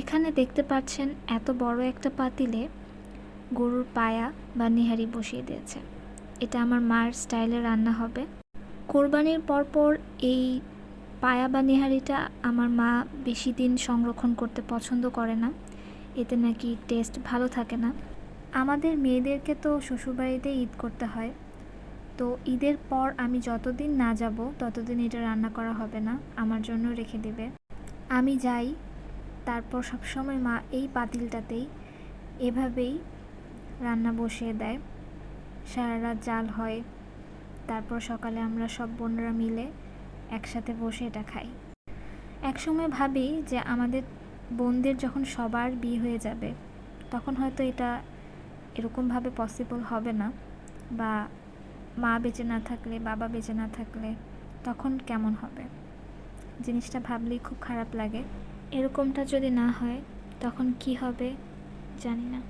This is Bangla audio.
এখানে দেখতে পাচ্ছেন এত বড় একটা পাতিলে গরুর পায়া বা নিহারি বসিয়ে দিয়েছে। এটা আমার মার স্টাইলে রান্না হবে। কোরবানির পরপর এই পায়া বা নিহারিটা আমার মা বেশি দিন সংরক্ষণ করতে পছন্দ করে না। এতে নাকি টেস্ট ভালো থাকে না। আমাদের মেয়েদেরকে তো শ্বশুরবাড়িতে ঈদ করতে হয়। তো ঈদের পর আমি যতদিন না যাব, ততদিন এটা রান্না করা হবে না। আমার জন্য রেখে দেবে। আমি যাই তারপর সবসময় মা এই পাতিলটাতেই এভাবেই রান্না বসিয়ে দেয়। সারা রাত জাল হয়। তারপর সকালে আমরা সব বোনরা মিলে একসাথে বসে এটা খাই। একসময় ভাবি যে আমাদের বোনদের যখন সবার বিয়ে হয়ে যাবে, তখন হয়তো এটা এরকমভাবে পসিবল হবে না বা মা বেঁচে না থাকলে, বাবা বেঁচে না থাকলে তখন কেমন হবে? জিনিসটা ভাবলেই খুব খারাপ লাগে। এরকমটা যদি না হয় তখন কি হবে জানি না।